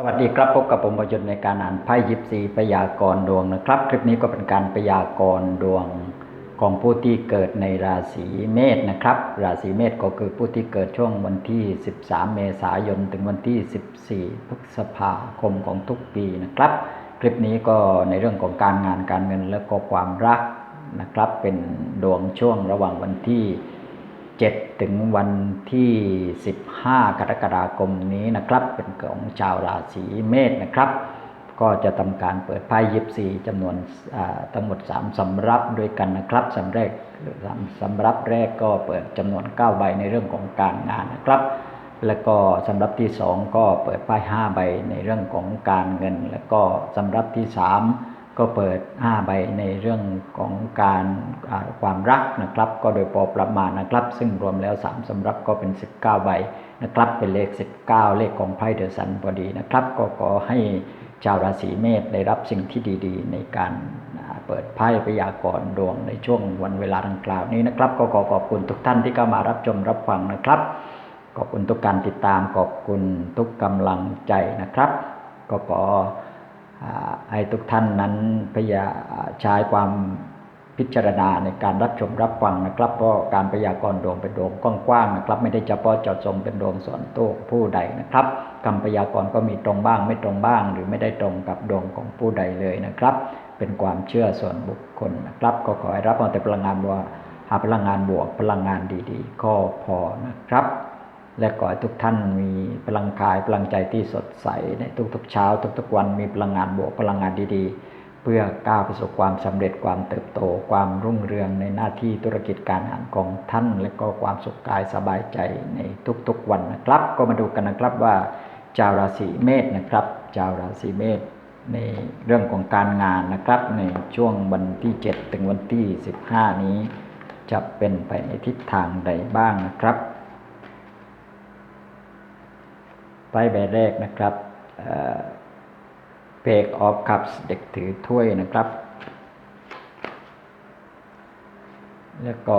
สวัสดีครับพบกับผมประยุทธ์ในการอ่านไพ่ยิปซีพยากรณ์ดวงนะครับ คลิปนี้ก็เป็นการพยากรณ์ดวงของผู้ที่เกิดในราศีเมษนะครับ ราศีเมษก็คือผู้ที่เกิดช่วงวันที่ 13 เมษายน ถึงวันที่ 14 พฤษภาคมของทุกปีนะครับ คลิปนี้ก็ในเรื่องของการงานการเงินและก็ความรักนะครับ เป็นดวงช่วงระหว่างวันที่ 7 ถึงวันที่ 15 กรกฎาคมนี้นะครับ เป็นของชาวราศีเมษนะครับ ก็จะทำการเปิดไพ่ยิบซีจำนวนอ่าทั้งหมด 3สำรับด้วยกันนะครับสำแรกสามสำรับแรกก็เปิดจำนวน 9 ใบในเรื่องของการงานนะครับ แล้วก็สำรับที่ 2 ก็เปิดไพ่5ใบในเรื่องของการเงิน แล้วก็สำรับที่ 3 ก็เปิด5ใบในเรื่องของการความรักนะครับ ก็โดยพอประมาณนะครับ ซึ่งรวมแล้ว3สำรับก็เป็น 19 ใบนะครับ เป็นเลข 19 เลขของไพ่เดอะซันพอดีนะครับ ก็ขอให้ชาวราศีเมษได้รับสิ่งที่ดีๆ ในการเปิดไพ่พยากรณ์ดวงในช่วงวันเวลาดังกล่าวนี้นะครับ ก็ขอขอบคุณทุกท่านที่เข้ามารับชมรับฟังนะครับ ขอบคุณทุกการติดตามขอบคุณทุกกำลังใจนะครับ ก็ขอ ให้ทุกท่านนั้นพยายามใช้ความพิจารณาในการรับชมรับฟังนะครับเพราะการพยากรณ์ดวงเป็นดวงกว้างๆนะครับ ไม่ได้เฉพาะเจาะจงเป็นดวงส่วนตัวผู้ใดนะครับคำพยากรณ์ก็มีตรงบ้างไม่ตรงบ้าง หรือไม่ได้ตรงกับดวงของผู้ใดเลยนะครับ เป็นความเชื่อส่วนบุคคลนะครับ ก็ขอให้รับเอาแต่พลังงานบวกหาพลังงานบวกพลังงานดีๆ ก็พอนะครับ และขอให้ทุกท่านมีพลังกายพลังใจที่สดใสในทุกๆเช้า ทุกๆวันมีพลังงานบวกพลังงานดีๆ เพื่อก้าวไปสู่ความสำเร็จความเติบโต ความรุ่งเรืองในหน้าที่ธุรกิจการงานของท่าน และก็ความสุขกายสบายใจในทุกๆวันนะครับ ก็มาดูกันนะครับว่าชาวราศีเมษนะครับชาวราศีเมษในเรื่องของการงานนะครับ ในช่วงวันที่ 7 ถึงวันที่ 15 นี้ จะเป็นไปในทิศทางใดบ้างนะครับ ไพ่ใบแรกนะครับเพกออฟคัพเด็กถือถ้วยนะครับ แล้วก็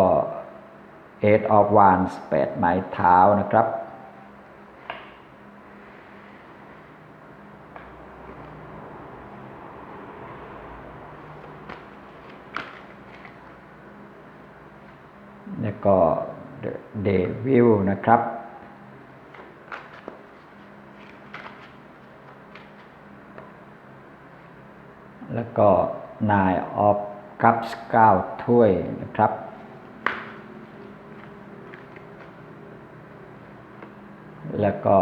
เอ of ออฟวานส์แปดไม้เท้านะครับแล้วก็เดวิลนะครับ แล้วก็นายออฟคัพเก้าถ้วยนะครับแล้วก็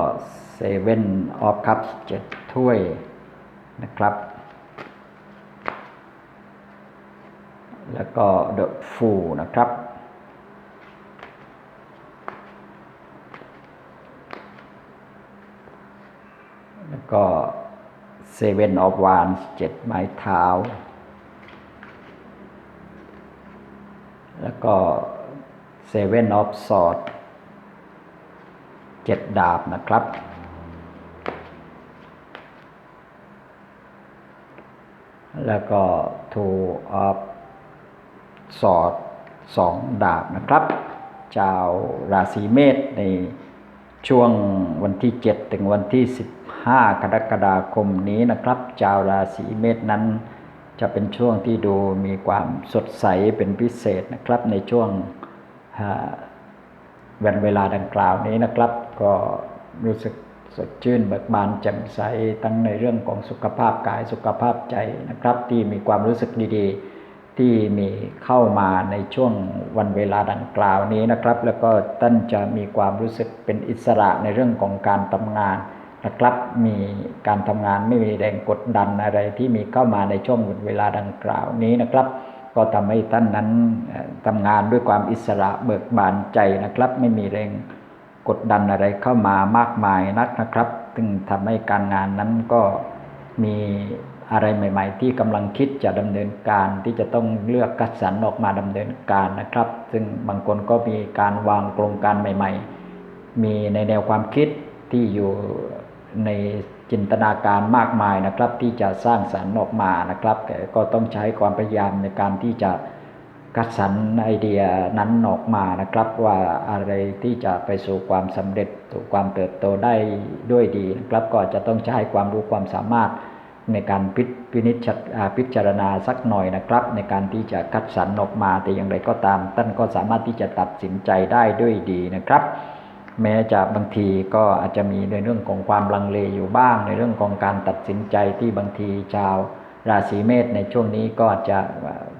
เซเว่นออฟคัพเจ็ดถ้วยนะครับ แล้วก็เดอะฟูนะครับ แล้วก็ เซเว่นออฟวานเจ็ดไม้เท้า แล้วก็เซเว่นออฟสอดเจ็ดดาบนะครับ แล้วก็ทูออฟสอดสองดาบนะครับชาวราศีเมษในช่วงวันที่ 7 ถึงวันที่ 5 กรกฎาคมนี้นะครับชาวราศีเมษนั้น จะเป็นช่วงที่ดูมีความสดใสเป็นพิเศษนะครับ ในช่วงวันเวลาดังกล่าวนี้นะครับ ก็รู้สึกสดชื่นเบิกบานแจ่มใสทั้งในเรื่องของสุขภาพกายสุขภาพใจนะครับ ที่มีความรู้สึกดีๆ ที่มีเข้ามาในช่วงวันเวลาดังกล่าวนี้นะครับ แล้วก็ท่านจะมีความรู้สึกเป็นอิสระในเรื่องของการทำงาน นะครับมีการทำงานไม่มีแรงกดดันอะไรที่มีเข้ามาในช่วงเวลาดังกล่าวนี้นะครับ ก็ทำให้ท่านนั้นทำงานด้วยความอิสระเบิกบานใจนะครับ ไม่มีแรงกดดันอะไรเข้ามามากมายนักนะครับซึ่งทำให้การงานนั้นก็มีอะไรใหม่ ๆ ที่กำลังคิดจะดำเนินการที่จะต้องเลือกคัดสรรออกมาดำเนินการนะครับ ซึ่งบางคนก็มีการวางโครงการใหม่ ๆ มีในแนวความคิดที่อยู่ ในจินตนาการมากมายนะครับ ที่จะสร้างสรรค์ออกมานะครับแต่ก็ต้องใช้ความพยายามในการที่จะคัดสรรไอเดียนั้นออกมานะครับ ว่าอะไรที่จะไปสู่ความสำเร็จสู่ความเติบโตได้ด้วยดีนะครับ ก็จะต้องใช้ความรู้ความสามารถในการพิพินิจาพิจารณาสักหน่อยนะครับ ในการที่จะคัดสรรออกมาแต่อย่างไรก็ตามท่านก็สามารถที่จะตัดสินใจได้ด้วยดีนะครับ แม้จะบางทีก็อาจจะมีในเรื่องของความลังเลอยู่บ้าง ในเรื่องของการตัดสินใจที่บางทีชาวราศีเมษในช่วงนี้ก็จะ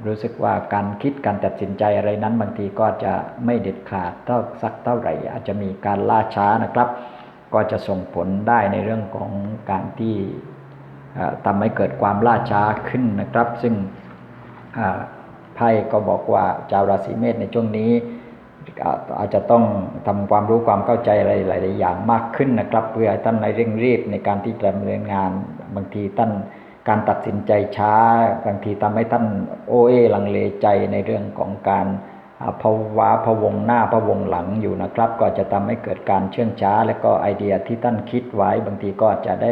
รู้สึกว่าการคิดการตัดสินใจอะไรนั้น บางทีก็จะไม่เด็ดขาดเท่าสักเท่าไหร่ อาจจะมีการล่าช้านะครับ ก็จะส่งผลได้ในเรื่องของการที่ทำให้เกิดความล่าช้าขึ้นนะครับ ซึ่งไพ่ก็บอกว่าชาวราศีเมษในช่วงนี้ อาจจะต้องทำความรู้ความเข้าใจอะไรหลาย ๆ อย่างมากขึ้นนะครับ เพื่อท่านในเร่งรีบในการที่จะดำเนินงาน บางทีท่านการตัดสินใจช้า บางทีทำให้ท่านโอเอลังเลใจในเรื่องของการภาวะพะวงหน้าพะวงหลังอยู่นะครับ ก็จะทำให้เกิดการเชื่องช้า และก็ไอเดียที่ท่านคิดไว้บางทีก็อาจจะได้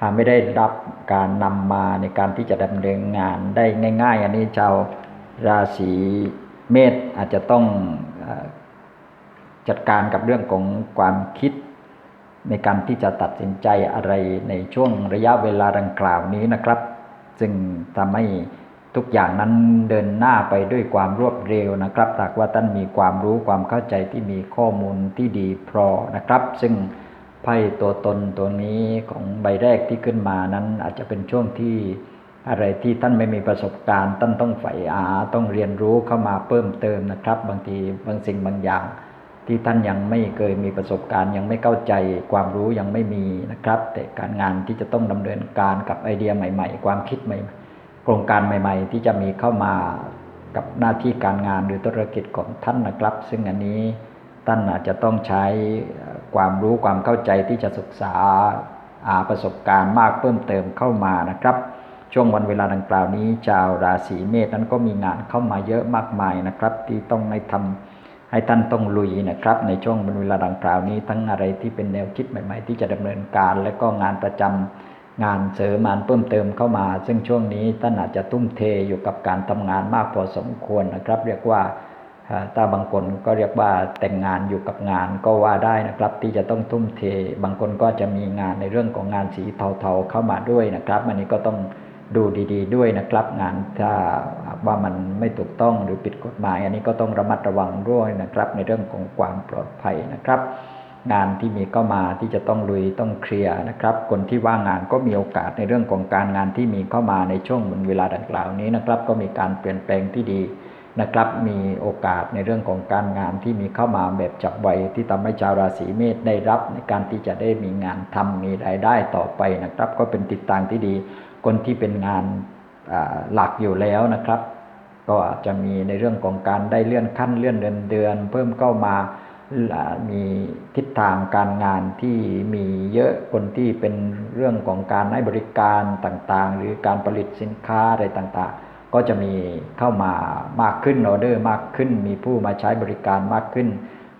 หาไม่ได้รับการนำมาในการที่จะดำเนินงานได้ง่าย ๆ อันนี้ชาวราศีเมษอาจจะต้อง จัดการกับเรื่องของความคิด ในการที่จะตัดสินใจอะไรในช่วงระยะเวลาดังกล่าวนี้นะครับ ซึ่งทำให้ทุกอย่างนั้นเดินหน้าไปด้วยความรวดเร็วนะครับหากว่าท่านมีความรู้ความเข้าใจที่มีข้อมูลที่ดีพอนะครับ ซึ่งไพ่ตัวตนตัวนี้ของใบแรกที่ขึ้นมานั้นอาจจะเป็นช่วงที่ อะไรที่ท่านไม่มีประสบการณ์ท่านต้องใฝ่หาต้องเรียนรู้เข้ามาเพิ่มเติมนะครับ บางทีบางสิ่งบางอย่าง ที่ท่านยังไม่เคยมีประสบการณ์ยังไม่เข้าใจความรู้ยังไม่มีนะครับ แต่การงานที่จะต้องดำเนินการกับไอเดียใหม่ ๆ ความคิดใหม่โครงการใหม่ ๆ ที่จะมีเข้ามากับหน้าที่การงานหรือธุรกิจของท่านนะครับ ซึ่งอันนี้ท่านอาจจะต้องใช้ความรู้ความเข้าใจที่จะศึกษาหาประสบการณ์มากเพิ่มเติมเข้ามานะครับ ช่วงวันเวลาดังกล่าวนี้ชาวราศีเมษนั้นก็มีงานเข้ามาเยอะมากมายนะครับ ที่ต้องให้ทำให้ท่านต้องลุยนะครับ ในช่วงวันเวลาดังกล่าวนี้ ทั้งอะไรที่เป็นแนวคิดใหม่ ๆ ที่จะดำเนินการ และก็งานประจำงานเสริมงานเพิ่มเติมเข้ามา ซึ่งช่วงนี้ท่านอาจจะทุ่มเทอยู่กับการทำงานมากพอสมควรนะครับ เรียกว่าอ่าถ้าบางคนก็เรียกว่าแต่งงานอยู่กับงานก็ว่าได้นะครับ ที่จะต้องทุ่มเท บางคนก็จะมีงานในเรื่องของงานสีเทาๆเข้ามาด้วยนะครับ อันนี้ก็ต้อง ดูดี ๆ ด้วยนะครับ งานถ้าว่ามันไม่ถูกต้องหรือผิดกฎหมาย อันนี้ก็ต้องระมัดระวังด้วยนะครับ ในเรื่องของความปลอดภัยนะครับ งานที่มีเข้ามาที่จะต้องลุยต้องเคลียร์นะครับ คนที่ว่างงานก็มีโอกาสในเรื่องของการงานที่มีเข้ามาในช่วงเวลาดังกล่าวนี้นะครับ ก็มีการเปลี่ยนแปลงที่ดีนะครับมีโอกาสในเรื่องของการงานที่มีเข้ามาแบบจับไวที่ทำให้ชาวราศีเมษได้รับในการที่จะได้มีงานทำมีรายได้ต่อไปนะครับ ก็เป็นติดตางที่ดี คนที่เป็นงานหลักอยู่แล้วนะครับ ก็จะมีในเรื่องของการได้เลื่อนขั้นเลื่อนเดือนเดือน เพิ่มเข้ามาอ่ามีทิศทางการงานที่มีเยอะคนที่เป็นเรื่องของการให้บริการต่างๆ หรือการผลิตสินค้าอะไรต่างๆ ก็จะมีเข้ามามากขึ้นออเดอร์มากขึ้น มีผู้มาใช้บริการมากขึ้น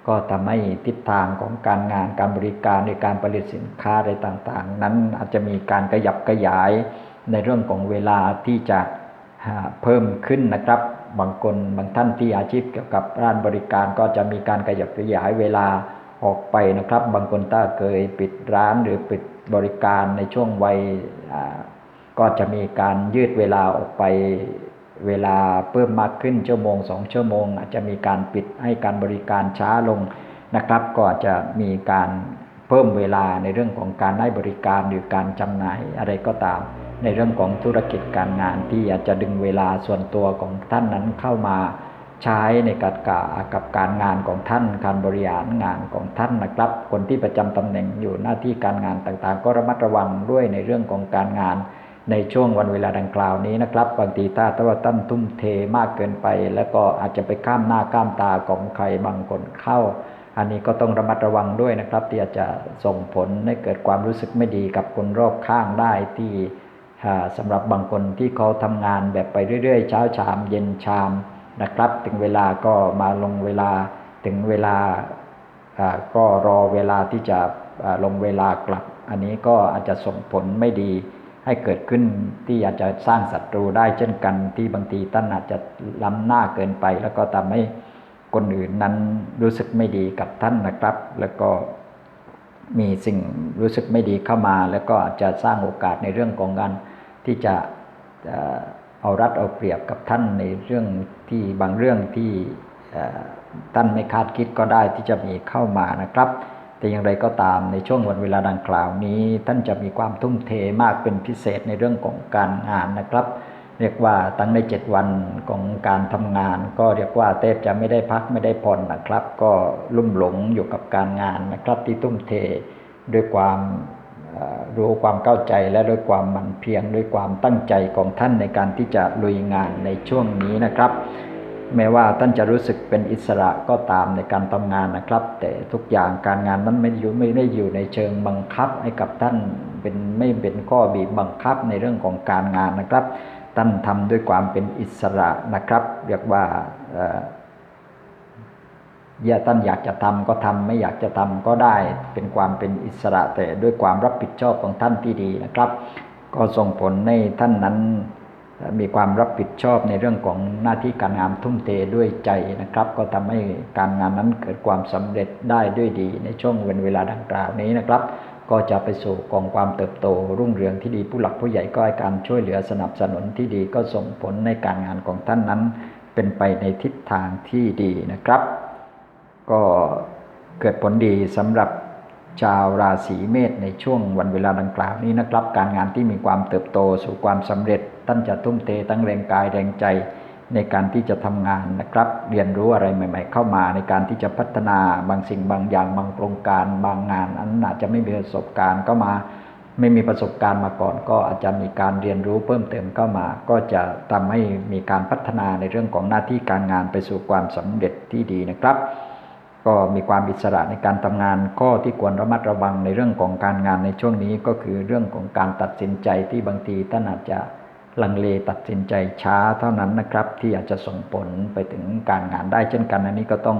ก็ทำให้ทิศทางของการงานการบริการในการผลิตสินค้าอะไรต่างๆ นั้นอาจจะมีการขยับขยาย ในเรื่องของเวลาที่จะเพิ่มขึ้นนะครับ บางคนบางท่านที่อาชีพเกี่ยวกับร้านบริการก็จะมีการขยับขยายเวลาออกไปนะครับ บางคนถ้าเคยปิดร้านหรือปิดบริการในช่วงวัยก็จะมีการยืดเวลาออกไปเวลาเพิ่มมากขึ้นชั่วโมงสองชั่วโมง อาจจะมีการปิดให้การบริการช้าลงนะครับ ก็จะมีการเพิ่มเวลาในเรื่องของการให้บริการหรือการจำหน่ายอะไรก็ตาม ในเรื่องของธุรกิจการงานที่อาจจะดึงเวลาส่วนตัวของท่านนั้นเข้ามาใช้ในการกะกับการงานของท่าน การบริหารงานของท่านนะครับ คนที่ประจำตำแหน่งอยู่หน้าที่การงานต่างๆ ก็ระมัดระวังด้วยในเรื่องของการงาน ในช่วงวันเวลาดังกล่าวนี้นะครับบางทีถ้าถ้าว่าท่านทุ่มเทมากเกินไป แล้วก็อาจจะไปข้ามหน้าข้ามตาของใครบางคนเข้า อันนี้ก็ต้องระมัดระวังด้วยนะครับ ที่อาจจะส่งผลให้เกิดความรู้สึกไม่ดีกับคนรอบข้างได้ที่ สำหรับบางคนที่เขาทำงานแบบไปเรื่อยๆ เช้าชามเย็นชามนะครับ ถึงเวลาก็มาลงเวลาถึงเวลาก็รอเวลาที่จะลงเวลากลับ อันนี้ก็อาจจะส่งผลไม่ดีให้เกิดขึ้นที่อาจจะสร้างศัตรูได้เช่นกันที่บางทีท่านอาจจะล้ำหน้าเกินไป แล้วก็ทำให้คนอื่นนั้นรู้สึกไม่ดีกับท่านนะครับ แล้วก็ มีสิ่งรู้สึกไม่ดีเข้ามา แล้วก็อาจจะสร้างโอกาสในเรื่องของการที่จะเอารัดเอาเปรียบกับท่านในเรื่องที่บางเรื่องที่ท่านไม่คาดคิดก็ได้ที่จะมีเข้ามานะครับ แต่อย่างไรก็ตามในช่วงวันเวลาดังกล่าวนี้ ท่านจะมีความทุ่มเทมากเป็นพิเศษในเรื่องของการงานนะครับ เรียกว่าตั้งในเจ็ดวันของการทำงาน ก็เรียกว่าเทพจะไม่ได้พักไม่ได้ผ่อนนะครับ ก็ลุ่มหลงอยู่กับการงานนะครับที่ทุ่มเทด้วยความรู้ความเข้าใจและด้วยความมันเพียรด้วยความตั้งใจของท่านในการที่จะลุยงานในช่วงนี้นะครับ แม้ว่าท่านจะรู้สึกเป็นอิสระก็ตามในการทำงานนะครับ แต่ทุกอย่างการงานนั้นไม่อยู่ไม่ได้อยู่ในเชิงบังคับให้กับท่านเป็นไม่เป็นข้อบีบบังคับในเรื่องของการงานนะครับ ท่านทำด้วยความเป็นอิสระนะครับ เรียกว่าอย่าท่านอยากจะทำก็ทำไม่อยากจะทำก็ได้เป็นความเป็นอิสระแต่ด้วยความรับผิดชอบของท่านที่ดีนะครับ ก็ส่งผลให้ท่านนั้นมีความรับผิดชอบในเรื่องของหน้าที่การงานทุ่มเทด้วยใจนะครับ ก็ทำให้การงานนั้นเกิดความสำเร็จได้ด้วยดีในช่วงเวลาดังกล่าวนี้นะครับ ก็จะไปสู่กองความเติบโต รุ่งเรืองที่ดีผู้หลักผู้ใหญ่ก็ให้การช่วยเหลือสนับสนุนที่ดีก็ส่งผลในการงานของท่านนั้น เป็นไปในทิศทางที่ดีนะครับ ก็เกิดผลดีสำหรับชาวราศีเมษในช่วงวันเวลาดังกล่าวนี้นะครับ การงานที่มีความเติบโตสู่ความสำเร็จ ท่านจะทุ่มเททั้งแรงกายแรงใจ ในการที่จะทำงานนะครับ เรียนรู้อะไรใหม่ ๆ เข้ามาในการที่จะพัฒนาบางสิ่งบางอย่างบางโครงการบางงานอันนั้นอาจจะไม่มีประสบการณ์ก็มา ไม่มีประสบการณ์มาก่อน ก็อาจจะมีการเรียนรู้เพิ่มเติมเข้ามา ก็จะทำให้มีการพัฒนาในเรื่องของหน้าที่การงานไปสู่ความสำเร็จที่ดีนะครับ ก็มีความอิสระในการทำงานข้อที่ควรระมัดระวังในเรื่องของการงานในช่วงนี้ก็คือเรื่องของการตัดสินใจที่บางทีท่านอาจจะ ลังเลตัดสินใจช้าเท่านั้นนะครับ ที่อาจจะส่งผลไปถึงการงานได้เช่นกัน อันนี้ก็ต้อง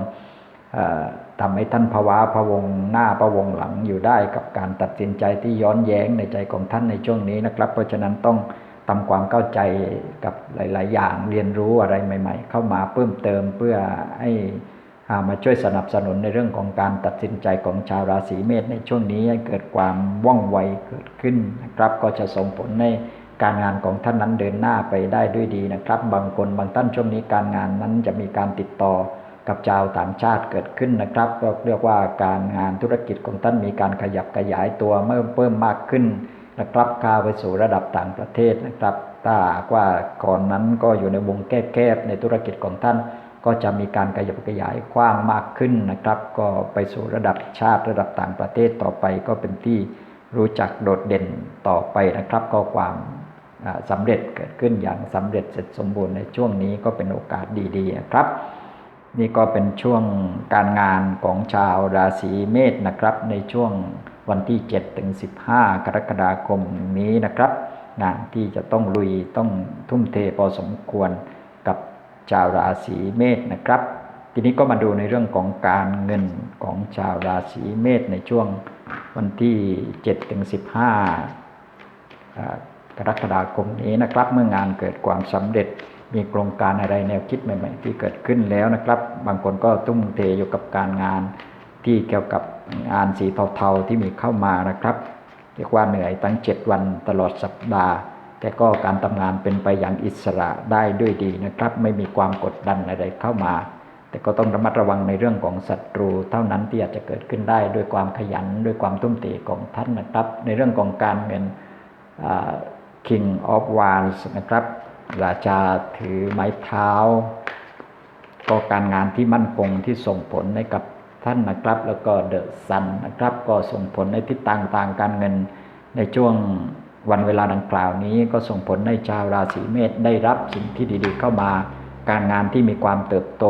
ออทำให้ท่านภาวะพะวงหน้าพะวงหลังอยู่ได้กับการตัดสินใจที่ย้อนแย้งในใจของท่านในช่วงนี้นะครับ เพราะฉะนั้นต้องทำความเข้าใจกับหลาย ๆ อย่างเรียนรู้อะไรใหม่ ๆ เข้ามาเพิ่มเติมเพื่อให้ามาช่วยสนับสนุนในเรื่องของการตัดสินใจของชาวราศีเมษในช่วงนี้ให้เกิดความว่องไวเกิดขึ้นนะครับ ก็จะส่งผลใน การงานของท่านนั้นเดินหน้าไปได้ด้วยดีนะครับ บางคนบางท่านช่วงนี้การงานนั้นจะมีการติดต่อกับชาวต่างชาติเกิดขึ้นนะครับ ก็เรียกว่าการงานธุรกิจของท่านมีการขยับขยายตัวเพิ่มเพิ่มมากขึ้นนะครับก้าวไปสู่ระดับต่างประเทศนะครับถ้าหากว่าก่อนนั้นก็อยู่ในวงแคบๆในธุรกิจของท่าน ก็จะมีการขยับขยายกว้างมากขึ้นนะครับ ก็ไปสู่ระดับชาติระดับต่างประเทศต่อไปก็เป็นที่รู้จักโดดเด่นต่อไปนะครับก็ความ สำเร็จเกิดขึ้นอย่างสำเร็จเสร็จสมบูรณ์ในช่วงนี้ก็เป็นโอกาสดีๆนะครับ นี่ก็เป็นช่วงการงานของชาวราศีเมษนะครับ ในช่วงวันที่7ถึง15 กรกฎาคมนี้นะครับงานที่จะต้องลุยต้องทุ่มเทพอสมควรกับชาวราศีเมษนะครับ ทีนี้ก็มาดูในเรื่องของการเงินของชาวราศีเมษในช่วงวันที่7ถึง15อ่า กรกฎาคมนี้นะครับ เมื่องานเกิดความสำเร็จมีโครงการอะไรแนวคิดใหม่ๆ ที่เกิดขึ้นแล้วนะครับ บางคนก็ทุ่มเทอยู่กับการงานที่เกี่ยวกับงานสีเทาๆที่มีเข้ามานะครับเรียกว่าเหนื่อยตั้ง 7 วันตลอดสัปดาห์ แต่ก็การทำงานเป็นไปอย่างอิสระได้ด้วยดีนะครับ ไม่มีความกดดันอะไรเข้ามา แต่ก็ต้องระมัดระวังในเรื่องของศัตรู เท่านั้นที่อาจจะเกิดขึ้นได้ด้วยความขยันด้วยความทุ่มเทของท่านนะครับ ในเรื่องของการเงินอ่า King of Wands นะครับ ราชาถือไม้เท้า ก็การงานที่มั่นคงที่ส่งผลให้กับท่านนะครับ แล้วก็เดอะซันนะครับ ก็ส่งผลในทิศทางทางการเงินในช่วงวันเวลาดังกล่าวนี้ก็ส่งผลให้ชาวราศีเมษได้รับสิ่งที่ดีๆ เข้ามา การงานที่มีความเติบโต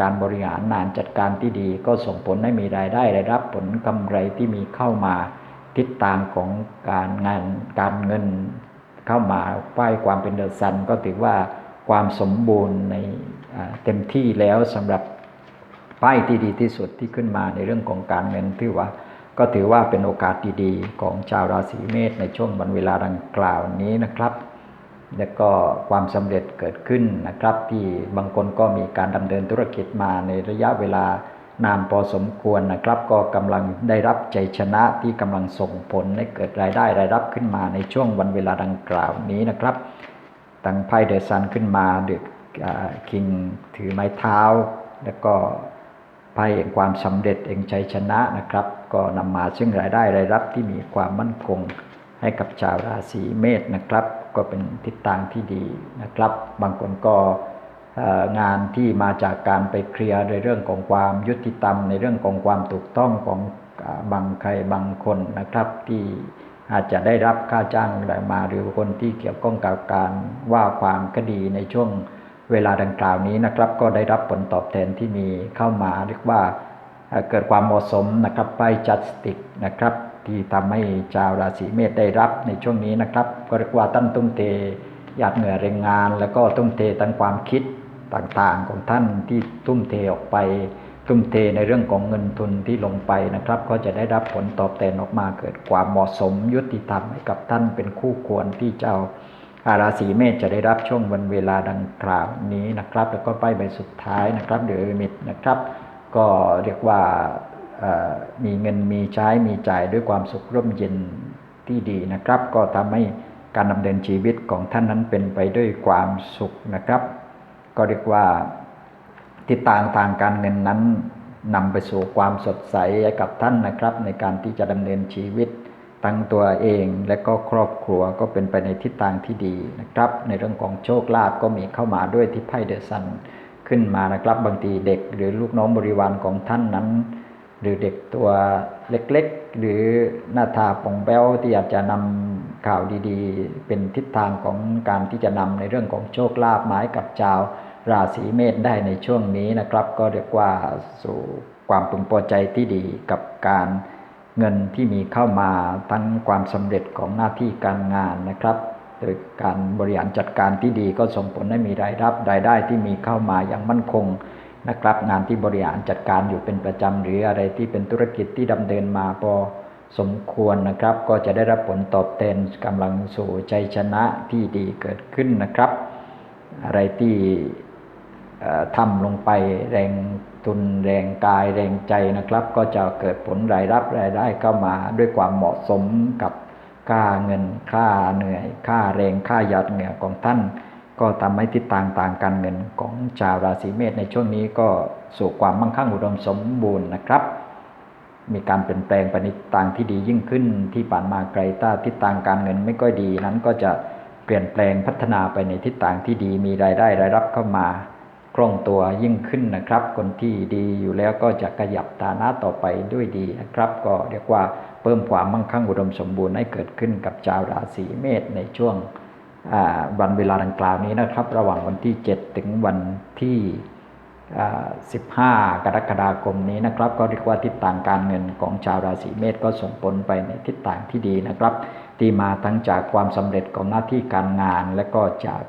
การบริหารงานจัดการที่ดี ก็ส่งผลให้มีรายได้ได้รับผลกำไรที่มีเข้ามา ทิศทางของการงานการเงิน เข้ามาป้ายความเป็นเดอะซันก็ถือว่าความสมบูรณ์ในเต็มที่แล้วสำหรับป้ายที่ดีที่สุดที่ขึ้นมาในเรื่องของการเงินถือว่า ก็ถือว่าเป็นโอกาสดีๆ ของชาวราศีเมษในช่วงวันเวลาดังกล่าวนี้นะครับ และก็ความสำเร็จเกิดขึ้นนะครับ ที่บางคนก็มีการดำเนินธุรกิจมาในระยะเวลา นานพอสมควรนะครับ ก็กำลังได้รับใจชนะที่กำลังส่งผลให้เกิดรายได้รายรับขึ้นมาในช่วงวันเวลาดังกล่าวนี้นะครับตั้งไพ่เดอะซันขึ้นมาเดอะคิงถือไม้เท้า แล้วก็ไพ่แห่งความสำเร็จเองชัยชนะนะครับ ก็นำมาซึ่งรายได้รายรับที่มีความมั่นคงให้กับชาวราศีเมษนะครับ ก็เป็นทิศทางที่ดีนะครับ บางคนก็ งานที่มาจากการไปเคลียร์ในเรื่องของความยุติธรรม ในเรื่องของความถูกต้องของบางใครบางคนนะครับที่อาจจะได้รับค่าจ้างอะไรมาหรือคนที่เกี่ยวข้องกับการว่าความคดีในช่วงเวลาดังกล่าวนี้นะครับ ก็ได้รับผลตอบแทนที่มีเข้ามาเรียกว่าเกิดความเหมาะสมนะครับไปจัดสติกนะครับ ที่ทำให้ชาวราศีเมษได้รับในช่วงนี้นะครับ ก็เรียกว่าตั้นตุ้มเทหยาดเหงื่อแรงงาน แล้วก็ตุ้มเททั้งความคิด ต่างๆของท่านที่ทุ่มเทออกไป ทุ่มเทในเรื่องของเงินทุนที่ลงไปนะครับ ก็จะได้รับผลตอบแทนออกมาเกิดความเหมาะสมยุติธรรมให้กับท่านเป็นคู่ควรที่เจ้าอาราศีเมษจะได้รับช่วงวันเวลาดังกล่าวนี้นะครับ แล้วก็ป้ายใบสุดท้ายนะครับเดือมิดนะครับ ก็เรียกว่ามีเงินมีใช้มีจ่ายด้วยความสุขร่มเย็นที่ดีนะครับ ก็ทำให้การดำเนินชีวิตของท่านนั้นเป็นไปด้วยความสุขนะครับ ก็เรียกว่าทิศทางทางการเงินนั้นนำไปสู่ความสดใสให้กับท่านนะครับ ในการที่จะดำเนินชีวิตตั้งตัวเองและก็ครอบครัวก็เป็นไปในทิศทางที่ดีนะครับ ในเรื่องของโชคลาภก็มีเข้ามาด้วยที่ไพ่เดอะซันขึ้นมานะครับ บางทีเด็กหรือลูกน้องบริวารของท่านนั้น หรือเด็กตัวเล็กๆ หรือหน้าตาป่องแป้วที่อยาจจะนำข่าวดีๆ เป็นทิศทางของการที่จะนำในเรื่องของโชคลาภหมายกับชาว ราศีเมษได้ในช่วงนี้นะครับ ก็เรียกว่าสู่ความพึงพอใจที่ดีกับการเงินที่มีเข้ามาทั้งความสำเร็จของหน้าที่การงานนะครับ โดยการบริหารจัดการที่ดีก็ส่งผลให้มีรายรับรายได้ที่มีเข้ามาอย่างมั่นคงนะครับ งานที่บริหารจัดการอยู่เป็นประจำหรืออะไรที่เป็นธุรกิจที่ดำเนินมาพอสมควรนะครับ ก็จะได้รับผลตอบแทนกำลังสู่ใจชนะที่ดีเกิดขึ้นนะครับ อะไรที่ ทำลงไปแรงทุนแรงกายแรงใจนะครับ ก็จะเกิดผลรายรับรายได้เข้ามาด้วยความเหมาะสมกับค่าเงินค่าเหนื่อย ค่าแรงค่าหยาดเหงื่อของท่าน ก็ทำให้ทิศทางต่างการเงินของชาวราศีเมษในช่วงนี้ก็สู่ความมั่งคั่งอุดมสมบูรณ์นะครับ มีการเปลี่ยนแปลงไปในทิศทางที่ดียิ่งขึ้นที่ผ่านมาไกลต้าทิศทางการเงินไม่ค่อยดีนั้นก็จะเปลี่ยนแปลงพัฒนาไปในทิศทางที่ดีมีรายได้รายรับเข้ามา ล่องตัวยิ่งขึ้นนะครับ คนที่ดีอยู่แล้วก็จะขยับฐานะต่อไปด้วยดีนะครับ ก็เรียกว่าเพิ่มความมั่งคั่งอุดมสมบูรณ์ให้เกิดขึ้นกับชาวราศีเมษในช่วงวันเวลาดังกล่าวนี้นะครับ ระหว่างวันที่ 7 ถึงวันที่ 15 กรกฎาคมนี้นะครับ ก็เรียกว่าทิศทางการเงินของชาวราศีเมษก็ส่งผลไปในทิศทางที่ดีนะครับ ที่มาทั้งจากความสำเร็จของหน้าที่การงาน และก็จาก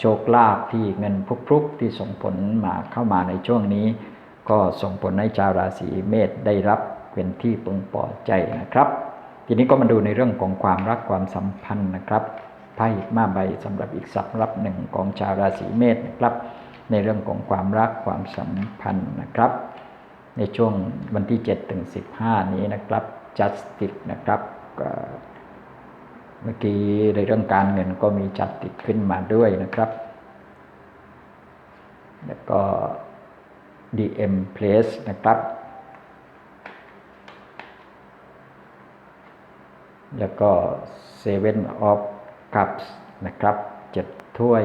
โชคลาภที่เงินพลุกๆที่ส่งผลมาเข้ามาในช่วงนี้ ก็ส่งผลให้ชาวราศีเมษได้รับเป็นที่พึงพอใจนะครับ ทีนี้ก็มาดูในเรื่องของความรักความสัมพันธ์นะครับไพ่มาใบสำหรับอีกสำรับหนึ่งของชาวราศีเมษนะครับ ในเรื่องของความรักความสัมพันธ์นะครับ ในช่วงวันที่7ถึง15 นี้นะครับ justice นะครับเมื่อกี้ในเรื่องการเงินก็มีจัดติดขึ้นมาด้วยนะครับ แล้วก็ DM place นะครับ แล้วก็ Seven of Cups นะครับเจ็ดถ้วย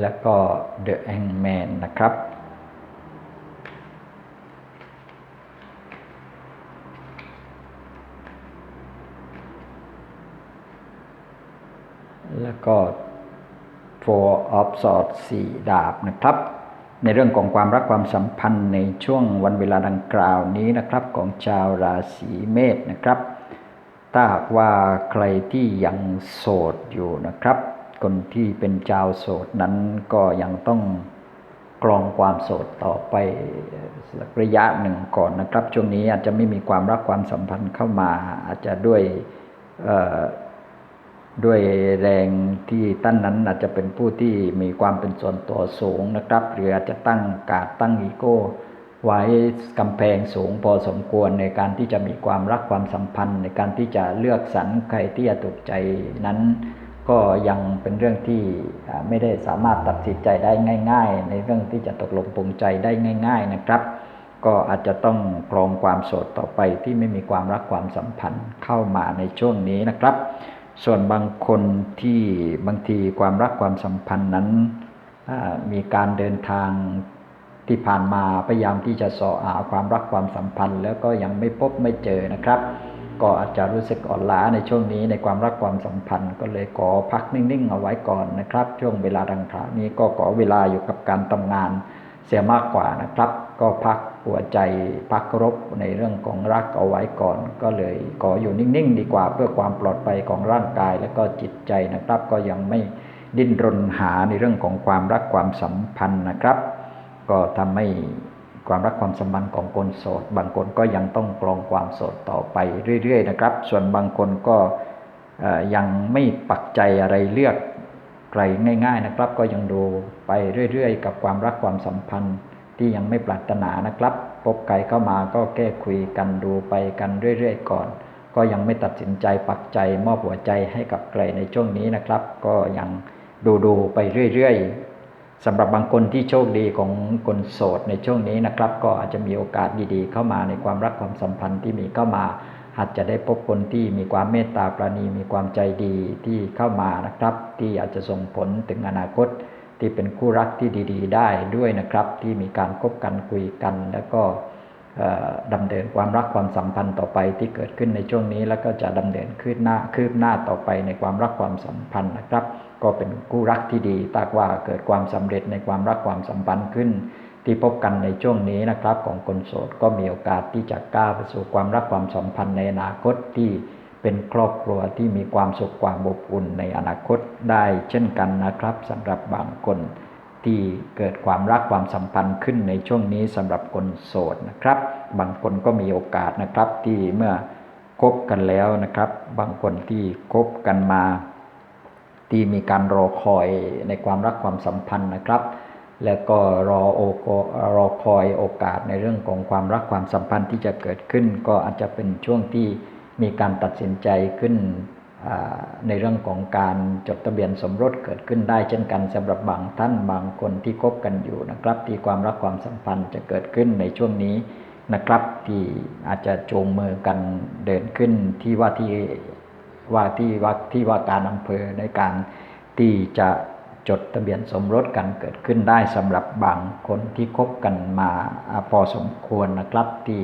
แล้วก็ The Hangman นะครับ แล้วก็ Four of Swords สี่ดาบนะครับ ในเรื่องของความรักความสัมพันธ์ในช่วงวันเวลาดังกล่าวนี้นะครับของชาวราศีเมษนะครับ ถ้าหากว่าใครที่ยังโสดอยู่นะครับ คนที่เป็นชาวโสดนั้นก็ยังต้องกรองความโสดต่อไปสักระยะหนึ่งก่อนนะครับ ช่วงนี้อาจจะไม่มีความรักความสัมพันธ์เข้ามา อาจจะด้วยด้วยแรงที่ท่านนั้นอาจจะเป็นผู้ที่มีความเป็นส่วนตัวสูงนะครับ หรืออาจจะตั้งการดตั้งอีโก้ ไว้กำแพงสูงพอสมควรในการที่จะมีความรักความสัมพันธ์ ในการที่จะเลือกสรรใครที่จะถูกใจนั้น ก็ยังเป็นเรื่องที่ไม่ได้สามารถตัดสินใจได้ง่าย ๆ ในเรื่องที่จะตกลงปรงใจได้ง่าย ๆนะครับ ก็อาจจะต้องครองความโสดต่อไปที่ไม่มีความรักความสัมพันธ์เข้ามาในช่วงนี้นะครับ ส่วนบางคนที่บางทีความรักความสัมพันธ์นั้นมีการเดินทางที่ผ่านมาพยายามที่จะเสาะหาความรักความสัมพันธ์ แล้วก็ยังไม่พบไม่เจอนะครับ ก็อาจจะรู้สึกอ่อนล้าในช่วงนี้ในความรักความสัมพันธ์ ก็เลยขอพักนิ่งๆเอาไว้ก่อนนะครับ ช่วงเวลาดังกล่าวนี้ก็ขอเวลาอยู่กับการทำงานเสียมากกว่านะครับ ก็พักหัวใจพักรบในเรื่องของรักเอาไว้ก่อน ก็เลยขออยู่นิ่งๆ ดีกว่าเพื่อความปลอดภัยของร่างกายและก็จิตใจนะครับ ก็ยังไม่ดิ้นรนหาในเรื่องของความรักความสัมพันธ์นะครับ ก็ทำให้ ความรักความสัมพันธ์ของคนโสด บางคนก็ยังต้องกรองความโสดต่อไปเรื่อยๆนะครับ ส่วนบางคนก็ยังไม่ปักใจอะไรเลือกใครง่าย ๆนะครับ ก็ยังดูไปเรื่อยๆ กับความรักความสัมพันธ์ที่ยังไม่ปรารถนานะครับ พบใครเข้ามาก็แก้คุยกันดูไปกันเรื่อยๆก่อน ก็ยังไม่ตัดสินใจปักใจมอบหัวใจให้กับใครในช่วงนี้นะครับ ก็ยังดูๆไปเรื่อยๆ สำหรับบางคนที่โชคดีของคนโสดในช่วงนี้นะครับ ก็อาจจะมีโอกาสดีๆ เข้ามาในความรักความสัมพันธ์ที่มีเข้ามาอาจจะได้พบคนที่มีความเมตตาปราณีมีความใจดีที่เข้ามานะครับ ที่อาจจะส่งผลถึงอนาคต ที่เป็นคู่รักที่ดี ๆ ได้ด้วยนะครับ ที่มีการคบกันคุยกันแล้วก็ ดำเนินความรักความสัมพันธ์ต่อไปที่เกิดขึ้นในช่วงนี้ แล้วก็จะดำเนินคืบหน้าคืบหน้าต่อไปในความรักความสัมพันธ์นะครับ ก็เป็นคู่รักที่ดีตากว่าเกิดความสำเร็จในความรักความสัมพันธ์ขึ้น ที่พบกันในช่วงนี้นะครับ ของคนโสดก็มีโอกาสที่จะก้าวไปสู่ความรักความสัมพันธ์ในอนาคตที่เป็นครอบครัวที่มีความสุขความอบอุ่นในอนาคตได้เช่นกันนะครับสำหรับบางคน ที่เกิดความรักความสัมพันธ์ขึ้นในช่วงนี้สำหรับคนโสดนะครับ บางคนก็มีโอกาสนะครับที่เมื่อคบกันแล้วนะครับ บางคนที่คบกันมา ที่มีการรอคอยในความรักความสัมพันธ์นะครับ แล้วก็รอโอกรอคอยโอกาสในเรื่องของความรักความสัมพันธ์ที่จะเกิดขึ้น ก็อาจจะเป็นช่วงที่มีการตัดสินใจขึ้น ในเรื่องของการจดทะเบียนสมรสเกิดขึ้นได้เช่นกันสำหรับบางท่านบางคนที่คบกันอยู่นะครับ ที่ความรักความสัมพันธ์จะเกิดขึ้นในช่วงนี้นะครับ ที่อาจจะจูงมือกันเดินขึ้นที่ว่าที่ว่าที่ว่าที่ว่าการอำเภอในการที่จะจดทะเบียนสมรสกันเกิดขึ้นได้สำหรับบางคนที่คบกันมาอ่าพอสมควรนะครับ ที่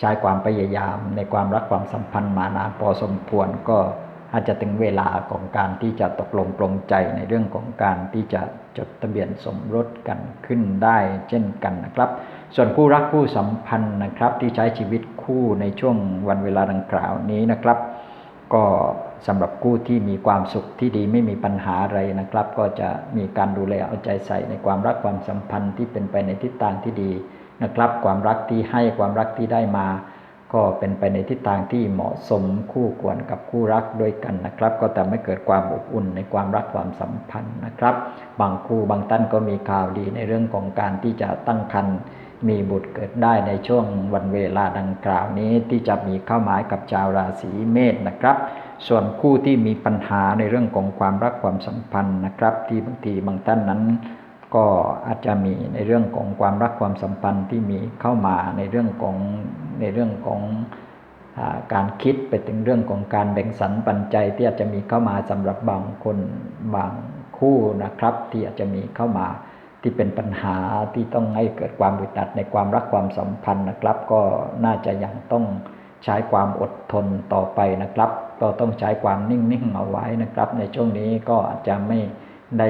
ใช้ความพยายามในความรักความสัมพันธ์มานานพอสมควรก็ อาจจะถึงเวลาของการที่จะตกลงปลงใจในเรื่องของการที่จะจดทะเบียนสมรสกันขึ้นได้เช่นกันนะครับ ส่วนคู่รักคู่สัมพันธ์นะครับ ที่ใช้ชีวิตคู่ในช่วงวันเวลาดังกล่าวนี้นะครับ ก็สำหรับคู่ที่มีความสุขที่ดีไม่มีปัญหาอะไรนะครับ ก็จะมีการดูแลเอาใจใส่ในความรักความสัมพันธ์ที่เป็นไปในทิศทางที่ดีนะครับ ความรักที่ให้ความรักที่ได้มา ก็เป็นไปในทิศทางที่เหมาะสมคู่ควรกับคู่รักด้วยกันนะครับ ก็ทำให้เกิดความอบอุ่นในความรักความสัมพันธ์นะครับ บางคู่บางท่านก็มีข่าวดีในเรื่องของการที่จะตั้งครรภ์มีบุตรเกิดได้ในช่วงวันเวลาดังกล่าวนี้ที่จะมีเข้าหมายกับชาวราศีเมษนะครับ ส่วนคู่ที่มีปัญหาในเรื่องของความรักความสัมพันธ์นะครับ ที่บางทีบางท่านนั้น ก็อาจจะมีในเรื่องของความรักความสัมพันธ์ที่มีเข้ามาในเรื่องของในเรื่องของอการคิดไปถึงเรื่องของการแบ่งสรรปันใจที่อาจจะมีเข้ามาสำหรับบางคนบางคู่นะครับ ที่อาจจะมีเข้ามาที่เป็นปัญหาที่ต้องให้เกิดความอึดอัดในความรักความสัมพันธ์นะครับ ก็น่าจะยังต้องใช้ความอดทนต่อไปนะครับ ก็ต้องใช้ความนิ่งๆเอาไว้นะครับ ในช่วงนี้ก็อาจจะไม่ได้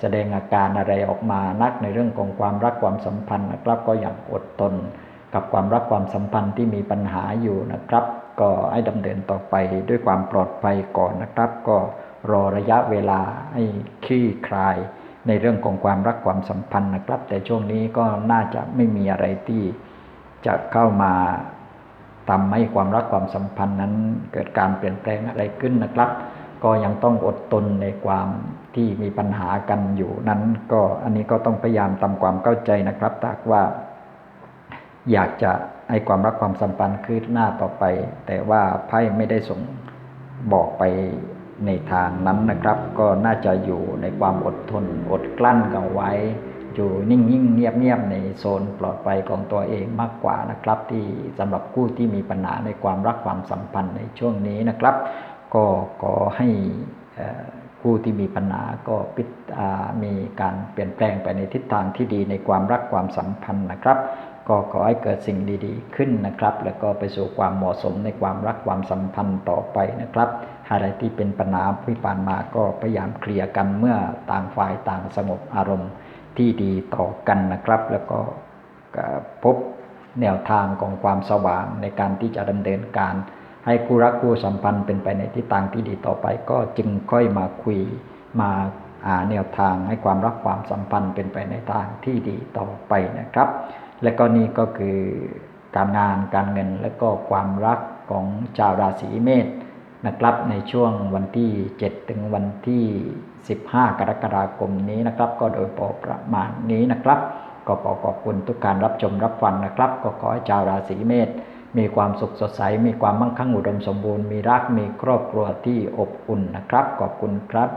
แสดงอาการอะไรออกมานักในเรื่องของความรักความสัมพันธ์นะครับ ก็อย่างอดทนกับความรักความสัมพันธ์ที่มีปัญหาอยู่นะครับ ก็ให้ดำเนินต่อไปด้วยความปลอดภัยก่อนนะครับ ก็รอระยะเวลาให้คลี่คลาย ในเรื่องของความรักความสัมพันธ์นะครับ แต่ช่วงนี้ก็น่าจะไม่มีอะไรที่จะเข้ามาทำให้ความรักความสัมพันธ์นั้นเกิดการเปลี่ยนแปลงอะไรขึ้นนะครับ ก็ยังต้องอดทนในความที่มีปัญหากันอยู่นั้น ก็อันนี้ก็ต้องพยายามทำความเข้าใจนะครับถ้าหากว่า อยากจะให้ความรักความสัมพันธ์คืบหน้าต่อไป แต่ว่าไพ่ไม่ได้ส่งบอกไปในทางนั้นนะครับ ก็น่าจะอยู่ในความอดทนอดกลั้นกันไว้ อยู่นิ่งๆเงียบๆในโซนปลอดภัยของตัวเองมากกว่านะครับ ที่สำหรับคู่ที่มีปัญหาในความรักความสัมพันธ์ในช่วงนี้นะครับ ก็ขอให้ผู้ที่มีปัญหาก็พิจมีการเปลี่ยนแปลงไปในทิศทางที่ดีในความรักความสัมพันธ์นะครับ ก็ขอให้เกิดสิ่งดีๆ ขึ้นนะครับ แล้วก็ไปสู่ความเหมาะสมในความรักความสัมพันธ์ต่อไปนะครับอะไรที่เป็นปัญหาที่ผ่านมาก็พยายามเคลียร์กันเมื่อต่างฝ่ายต่างสงบอารมณ์ที่ดีต่อกันนะครับ แล้วก็พบแนวทางของความสว่างในการที่จะดำเนินการ ให้คู่รักคู่สัมพันธ์เป็นไปในทิศทางที่ดีต่อไป ก็จึงค่อยมาคุยมาหาแนวทางให้ความรักความสัมพันธ์เป็นไปในทางที่ดีต่อไปนะครับ และก็นี่ก็คือการงานการเงินและก็ความรักของชาวราศีเมษนะครับในช่วงวันที่ 7 ถึงวันที่ 15 กรกฎาคมนี้นะครับ ก็โดยพอประมาณนี้นะครับ ก็ขอขอบคุณทุกการรับชมรับฟังนะครับ ก็ขอให้ชาวราศีเมษ มีความสุขสดใส มีความมั่งคั่งอุดมสมบูรณ์ มีรักมีครอบครัวที่อบอุ่นนะครับ ขอบคุณครับ